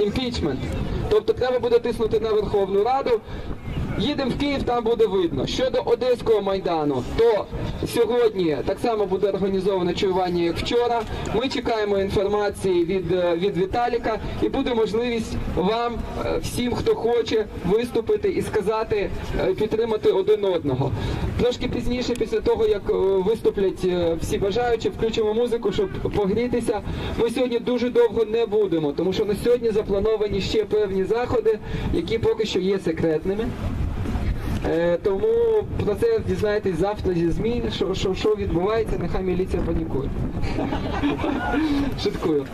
імпічмент. Тобто треба буде тиснути на Верховну Раду. Їдемо в Київ, там буде видно. Щодо Одеського майдану, то сьогодні так само буде організовано чуювання, як вчора. Ми чекаємо інформації від, е, від Віталіка і буде можливість вам, е, всім, хто хоче, виступити і сказати, е, підтримати один одного. Трошки пізніше, після того як виступлять всі бажаючі, включимо музику, щоб погрітися. Ми сьогодні дуже довго не будемо, тому що на сьогодні заплановані ще певні заходи, які поки що є секретними. Е, тому про це дізнаєтесь завтра зі ЗМІ, що, що, що відбувається, нехай міліція панікує. Шуткую.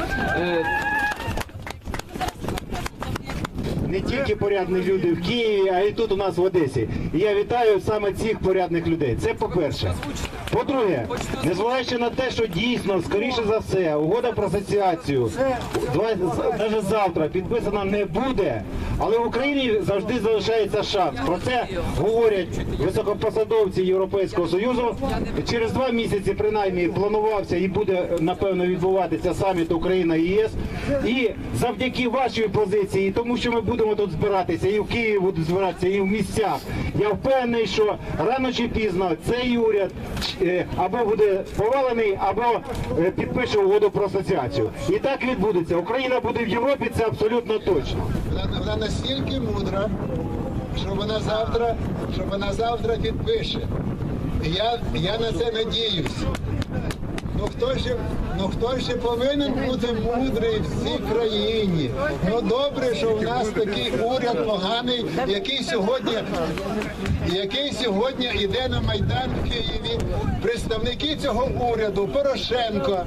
Не тільки порядні люди в Києві, а й тут у нас в Одесі. І я вітаю саме цих порядних людей. Це по-перше. По-друге, незважаючи на те, що дійсно, скоріше за все, угода про асоціацію навіть завтра підписана не буде, але в Україні завжди залишається шанс. Про це говорять високопосадовці Європейського Союзу. Через два місяці принаймні планувався і буде напевно відбуватися саміт Україна ЄС. І завдяки вашій позиції, тому що ми будемо тут збиратися, і в Києві будуть збиратися, і в місцях. Я впевнений, що рано чи пізно цей уряд е, або буде повалений, або е, підпише угоду про асоціацію. І так відбудеться. Україна буде в Європі, це абсолютно точно. Вона, вона настільки мудра, що вона завтра, що вона завтра підпише. Я, я на це надіюсь. Ну хто ще, ну хто ще повинен бути мудрий в цій країні? Ну добре, що в нас такий уряд поганий, який сьогодні, який сьогодні йде на майдан в Києві. Представники цього уряду, Порошенко,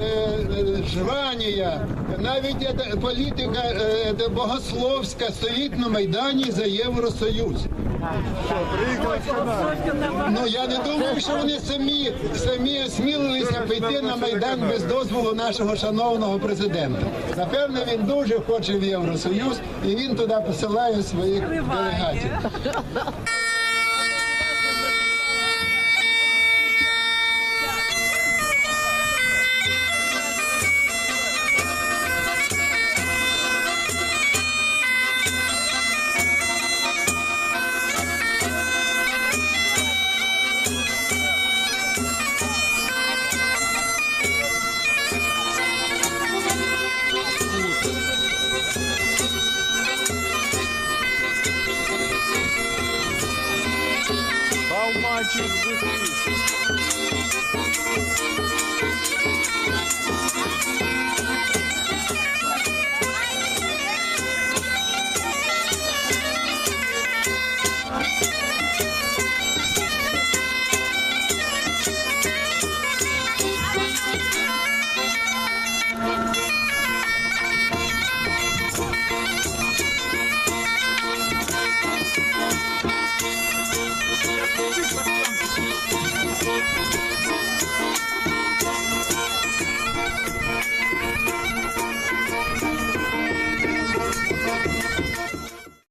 е, е, Жванія, навіть е, політика богословська стоїть на майдані за Євросоюз. Ну я не думаю, що вони самі самі осмілилися піти на майдан без дозволу нашого шановного президента. Напевно, він дуже хоче в Євросоюз і він туди посилає своїх делегатів. 他就是不听你指使